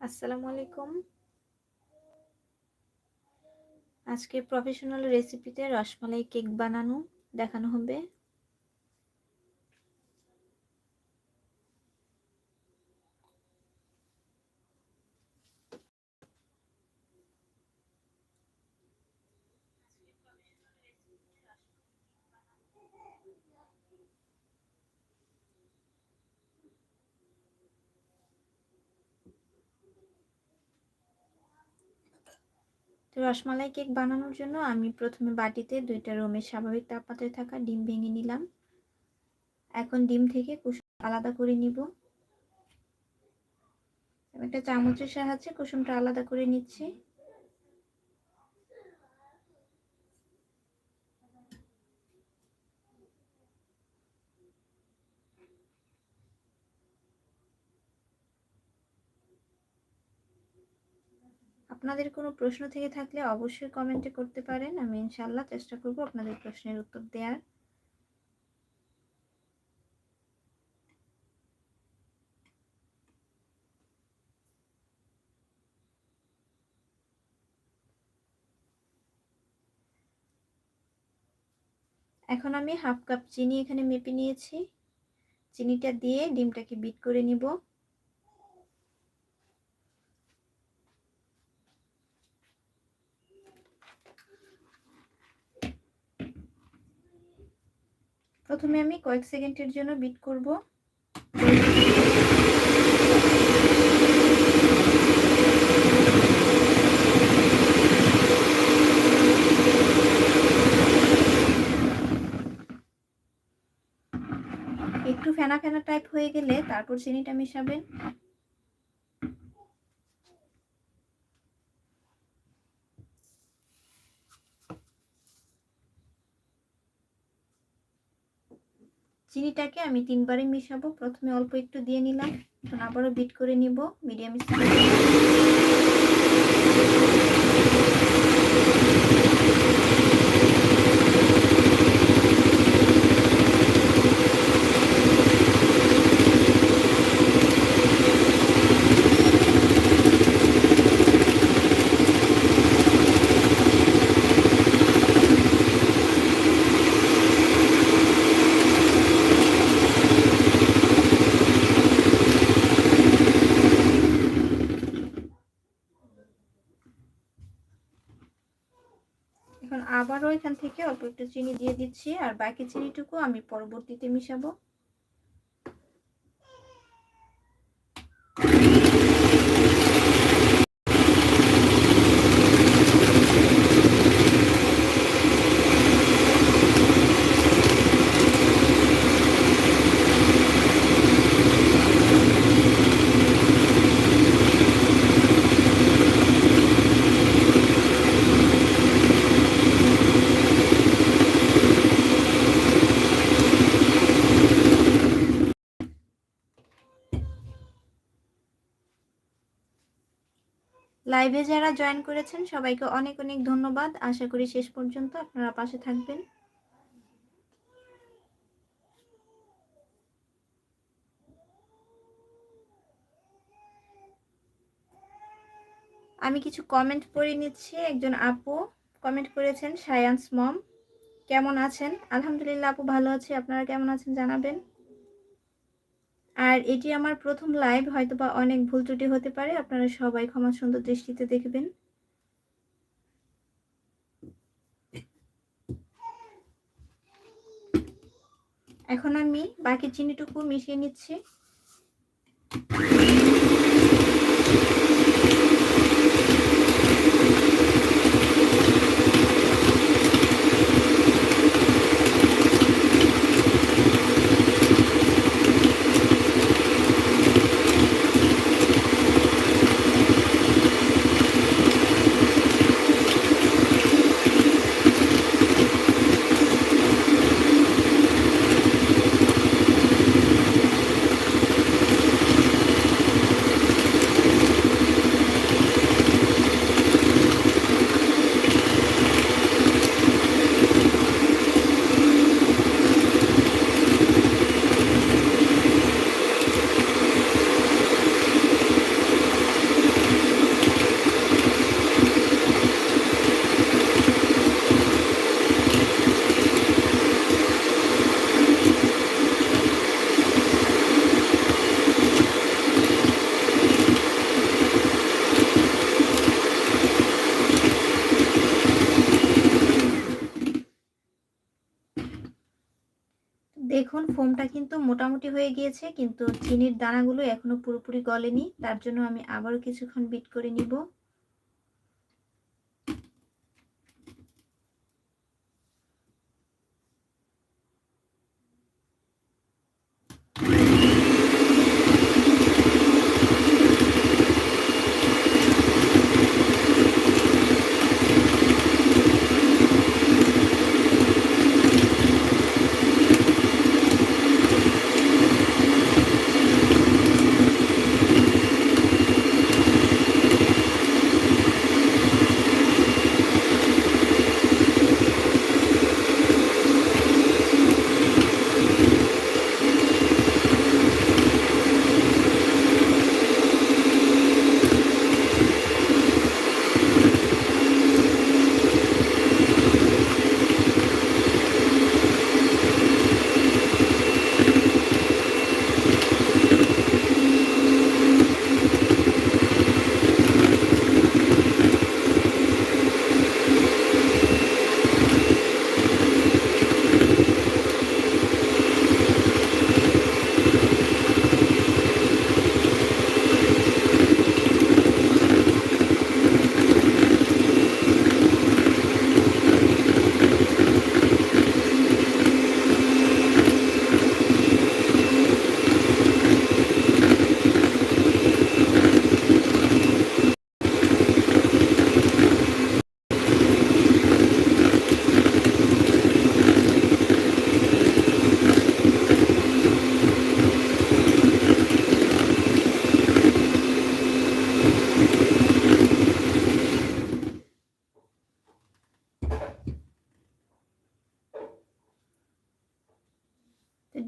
আসসালামু আলাইকুম। আজকে প্রফেশনাল রেসিপিতে রসমালাই কেক বানানো দেখানো হবে। রসমালাই কেক বানানোর জন্য আমি প্রথমে বাটিতে দুইটা রুমের স্বাভাবিক তাপমাত্রায় থাকা ডিম ভেঙে নিলাম। এখন ডিম থেকে কুসুম আলাদা করে নিব। একটা চামচের সাহায্যে কুসুমটা আলাদা করে নিচ্ছি। আপনাদের কোনো প্রশ্ন থেকে থাকলে অবশ্যই কমেন্টে করতে পারেন। আমি ইনশাল্লাহ চেষ্টা করব আপনাদের প্রশ্নের উত্তর দেওয়ার এখন আমি হাফ কাপ চিনি এখানে মেপে নিয়েছি। চিনিটা দিয়ে ডিমটাকে বিট করে নিব। প্রথমে আমি কয়েক সেকেন্ডের জন্য বিট করব। একটু ফেনা ফেনা টাইপ হয়ে গেলে তারপর চিনিটা মিশাবেন। চিনিটাকে আমি তিনবারে মিশাবো। প্রথমে অল্প একটু দিয়ে নিলাম। এখন আবারও বিট করে নিব। মিডিয়াম স্পিডে এখন আবারও এখান থেকে অল্প একটু চিনি দিয়ে দিচ্ছি, আর বাকি চিনিটুকু আমি পরবর্তীতে মিশাবো। লাইভে যারা জয়েন করেছেন, সবাইকে অনেক অনেক ধন্যবাদ। আশা করি শেষ পর্যন্ত আপনারা পাশে থাকবেন। আমি কিছু কমেন্ট পড়ে নিচ্ছি। একজন আপু কমেন্ট করেছেন, সায়ান্স মম, কেমন আছেন? আলহামদুলিল্লাহ আপু ভালো আছি। আপনারা কেমন আছেন জানাবেন? আর এটি আমার প্রথম লাইভ হয়তো বা অনেক ভুল ত্রুটি হতে পারে, আপনারা সবাই ক্ষমা সুন্দর দৃষ্টিতে দেখবেন। এখন আমি বাকি চিনিটুকু মিশিয়ে নিচ্ছি। মোটামুটি হয়ে গিয়েছে, কিন্তু চিনির দানাগুলো এখনও পুরোপুরি গলেনি, তার জন্য আমি আবারও কিছুক্ষণ বিট করে নিব। তো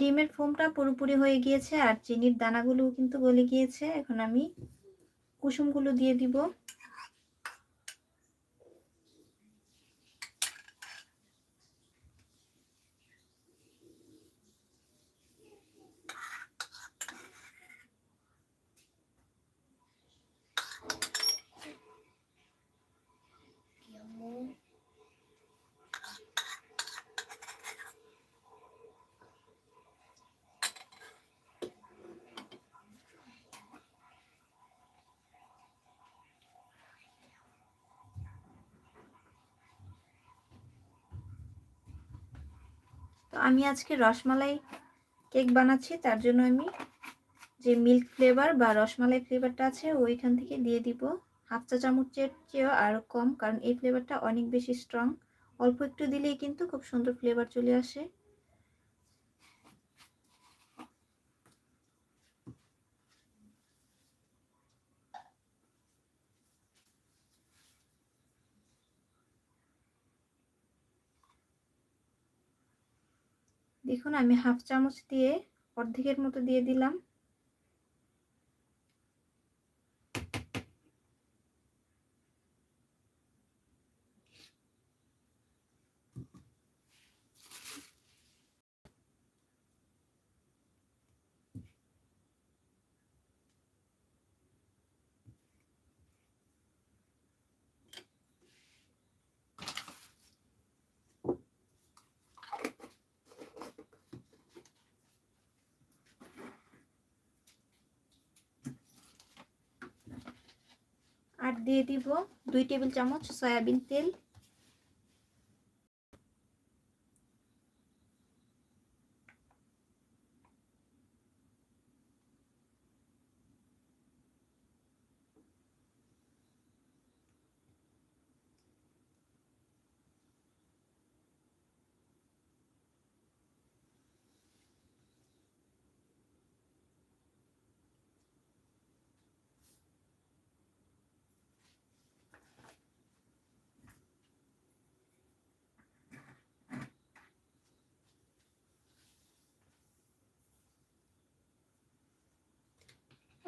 ডিমের ফোমটা পুরোপুরি হয়ে গিয়েছে আর চিনির দানাগুলোও কিন্তু গলে গিয়েছে। এখন আমি কুসুমগুলো দিয়ে দিব। আমি আজকে রসমালাই কেক বানাচ্ছি, তার জন্য আমি যে মিল্ক ফ্লেভার বা রসমালাই ফ্লেভারটা আছে, ওইখান থেকে দিয়ে দিব। হাফ চা চামচের চেয়েও আরও কম, কারণ এই ফ্লেভারটা অনেক বেশি স্ট্রং অল্প একটু দিলেই কিন্তু খুব সুন্দর ফ্লেভার চলে আসে। দেখুন আমি হাফ চামচ দিয়ে অর্ধেকের মতো দিয়ে দিলাম। দিয়ে দিব দুই টেবিল চামচ সয়াবিন তেল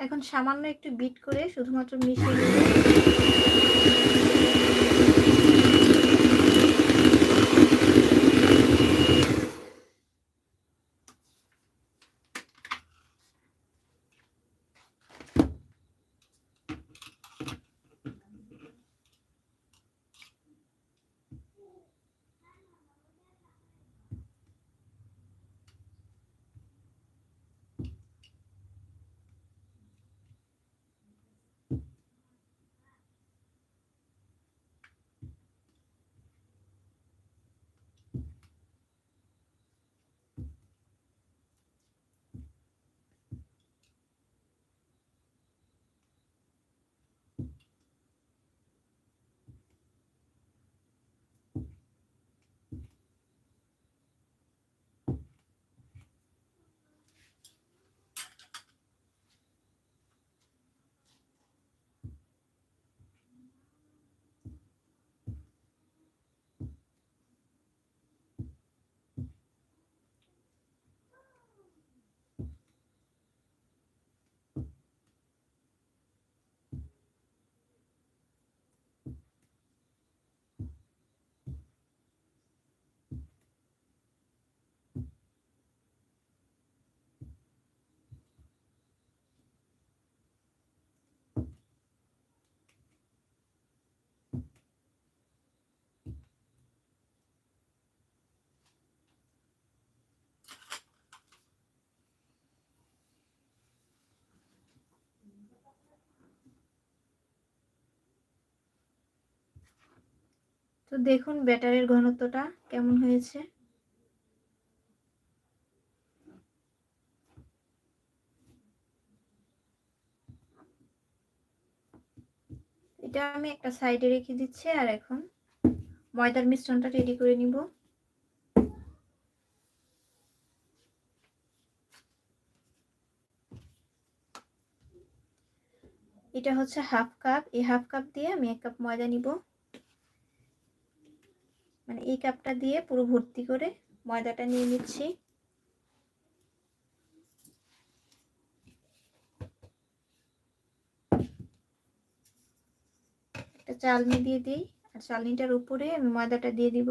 এখন সামান্য একটু বিট করে শুধুমাত্র মিশিয়ে তো দেখুন ব্যাটারের ঘনত্বটা কেমন হয়েছে। এটা আমি একটা সাইডে রেখে দিচ্ছি আর এখন ময়দার মিশ্রণটা রেডি করে নিব। এটা হচ্ছে হাফ কাপ। এই হাফ কাপ দিয়ে আমি এক কাপ ময়দা নিব। মানে এই কাপটা দিয়ে পুরো ভর্তি করে ময়দাটা নিয়ে নিচ্ছি। একটা চালনি দিয়ে দিই, আর চালনিটার উপরে আমি ময়দাটা দিয়ে দিব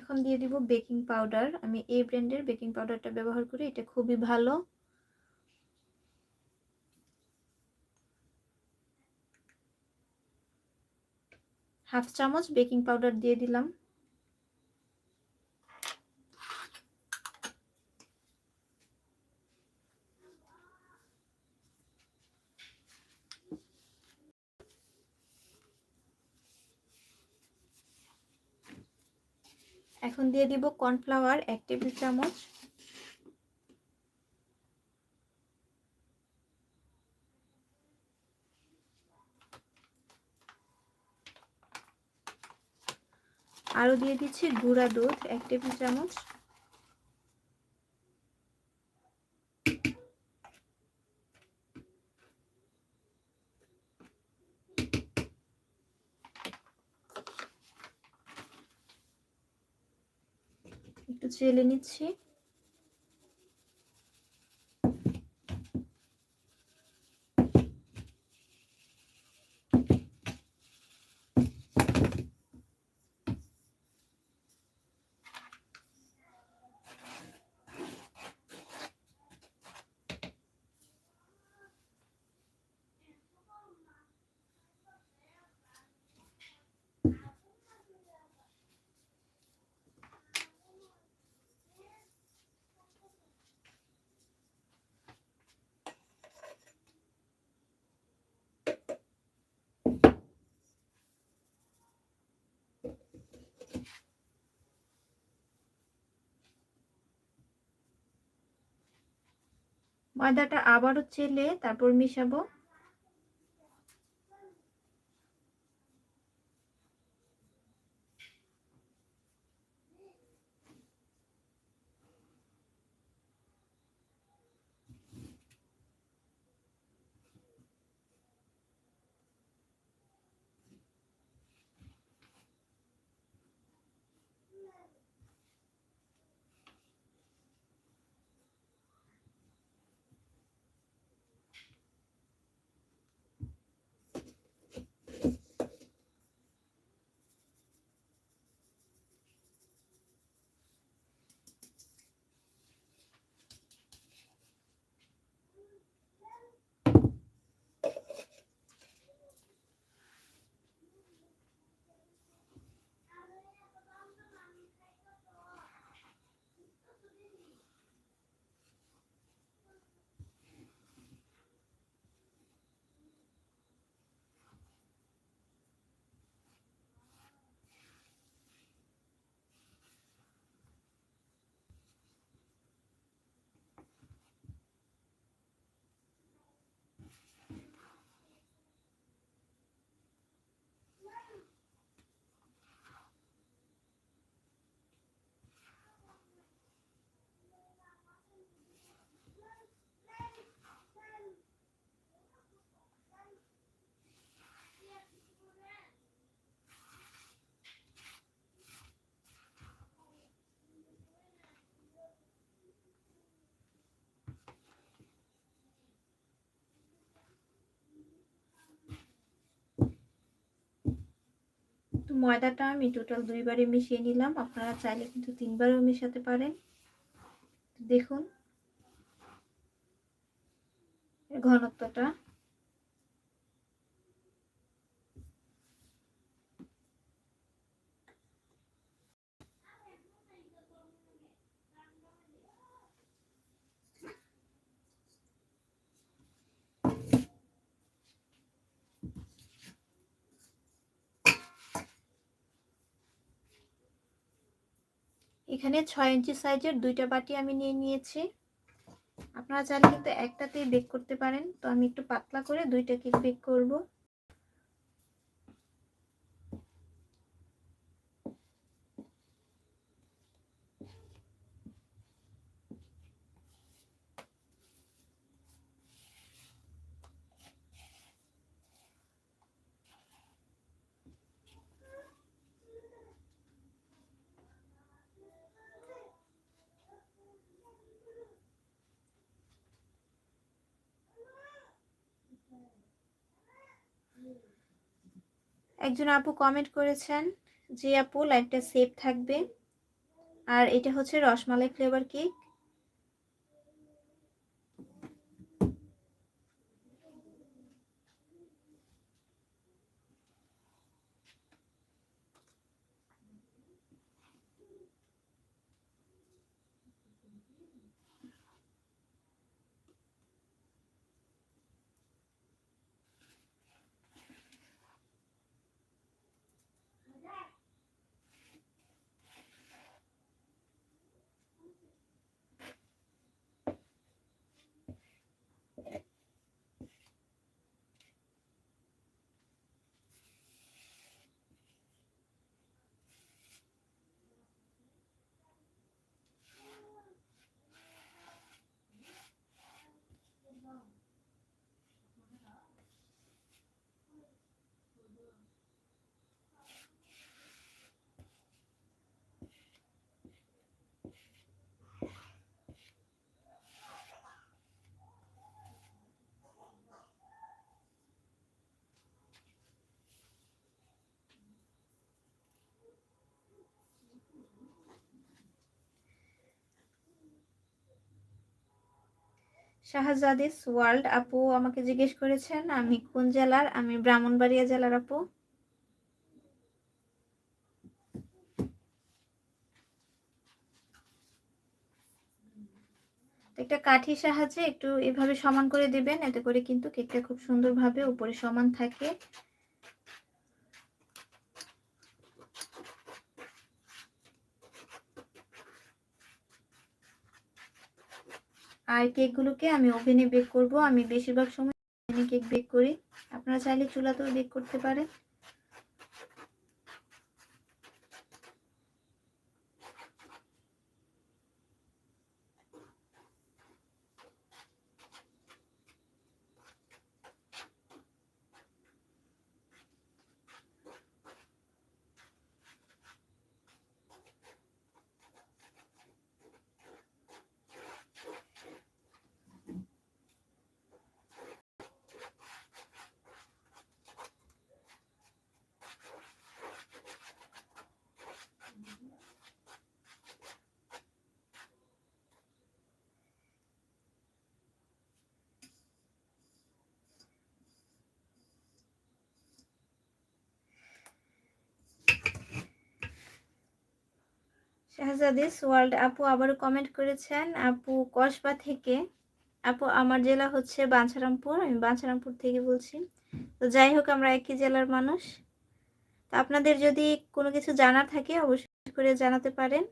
এখন দিয়ে দিব বেকিং পাউডার। আমি এই ব্র্যান্ডের বেকিং পাউডারটা ব্যবহার করি, এটা খুবই ভালো। হাফ চামচ বেকিং পাউডার দিয়ে দিলাম। এখন দিয়ে দিব কর্নফ্লাওয়ার এক টেবিল চামচ। আরও দিয়ে দিচ্ছি গুঁড়া দুধ এক টেবিল চামচ। একটু চেলে নিচ্ছি। ময়দাটা আবারও চেলে তারপর মিশাবো তো ময়দাটা আমি টোটাল দুইবারে মিশিয়ে নিলাম। আপনারা চাইলে কিন্তু তিনবারও মেশাতে পারেন। দেখুন। ঘনত্বটা। এখানে ছয় ইঞ্চি সাইজের দুইটা বাটি আমি নিয়ে নিয়েছি। আপনারা চাইলে কিন্তু একটাতেই বেক করতে পারেন। তো আমি একটু পাতলা করে দুইটাকে বেক করব। একজন আপু কমেন্ট করেছেন যে, আপু লাইভটা সেফ থাকবে। আর এটা হচ্ছে rasmalai flavour cake Shahzadi's world, আপু আমাকে জিজ্ঞেস করেছেন, আমি কোন জেলার? আমি ব্রাহ্মণবাড়িয়া জেলার, আপু। একটা কাঠির সাহায্যে একটু এভাবে সমান করে দিবেন, এতে করে কিন্তু কেকটা খুব সুন্দরভাবে উপরে সমান থাকে। আর কেকগুলোকে আমি ওভেনে বেক করব। আমি বেশিরভাগ সময় ওভেনে কেক বেক করি। আপনারা চাইলে চুলাতেও বেক করতে পারেন। শাহজাদিস ওয়ার্ল্ড আপু আবারও কমেন্ট করেছেন, আপু কসবা থেকে, আপু আমার জেলা হচ্ছে বাঞ্ছারামপুর, আমি বাঞ্ছারামপুর থেকে বলছি। তো যাই হোক, আমরা একই জেলার মানুষ। তো আপনাদের যদি কোনো কিছু জানা থাকে, অবশ্যই করে জানাতে পারেন।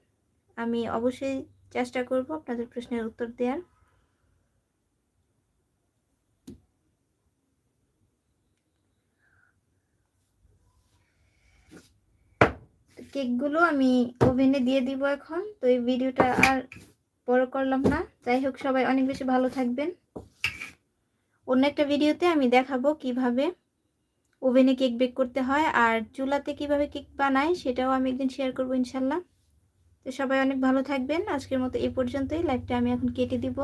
আমি অবশ্যই চেষ্টা করব আপনাদের প্রশ্নের উত্তর দেওয়ার। কেকগুলো আমি ওভেনে দিয়ে দিব এখন, তো এই ভিডিওটা আর বড় করলাম না। যাই হোক, সবাই অনেক বেশি ভালো থাকবেন। অন্য একটা ভিডিওতে আমি দেখাবো কীভাবে ওভেনে কেক বেক করতে হয় আর চুলাতে কীভাবে কেক বানায়, সেটাও আমি একদিন শেয়ার করব ইনশাল্লাহ। তো সবাই অনেক ভালো থাকবেন। আজকের মতো এই পর্যন্তই। লাইভটা আমি এখন কেটে দিব।